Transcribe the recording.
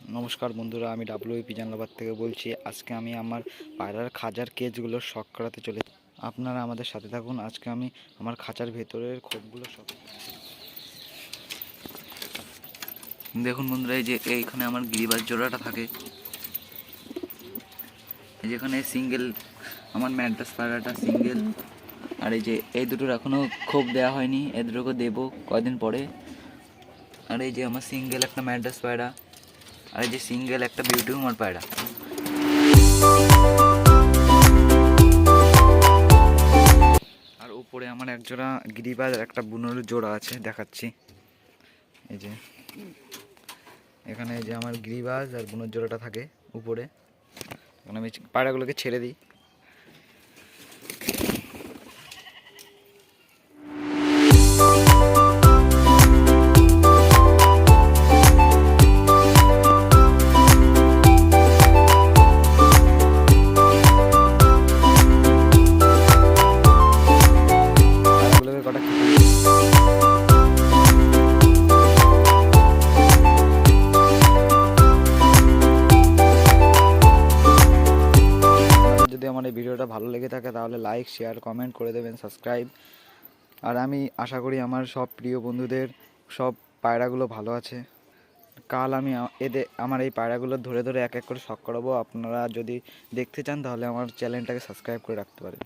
নমস্কার বন্ধুরা, আমি ডাব্লিউ পিজানলাবাদ থেকে বলছি, আজকে আমি আমার পায়রার খাঁচার কেজগুলো শখ করাতে চলে আপনারা আমাদের সাথে থাকুন, আজকে আমি আমার খাঁচার ভেতরের খোপগুলো শখ দেখুন বন্ধুরা, এই যে এইখানে আমার গিরিবাজ জোড়াটা থাকে। এই যেখানে সিঙ্গেল আমার ম্যাড্রাস পায়রাটা সিঙ্গেল আর এই যে এই দুটোর এখনও খোপ দেওয়া হয়নি এই দুটোকে দেবো কয়দিন পরে। আর এই যে আমার সিঙ্গেল একটা ম্যাড্রাস পায়রা আর যে সিঙ্গেল একটা বিউটি হুমার পায়রা। আর উপরে আমার একজোড়া গিরিবাজ একটা বুনোর জোড়া আছে, দেখাচ্ছি। এই যে। এখানে যে আমার গিরিবাজ আর বুনোর জোড়াটা থাকে উপরে। এখন আমি পায়রাগুলোকে ছেড়ে দিই। আমার এই ভিডিওটা ভালো লেগে থাকে তাহলে লাইক শেয়ার কমেন্ট করে দেবেন সাবস্ক্রাইব আর আমি আশা করি আমার সব প্রিয় বন্ধুদের সব পায়রাগুলো ভালো আছে। কাল আমি এতে আমার এই পায়রাগুলো ধরে ধরে এক এক করে শখ করাবো। আপনারা যদি দেখতে চান তাহলে আমার চ্যানেলটাকে সাবস্ক্রাইব করে রাখতে পারেন।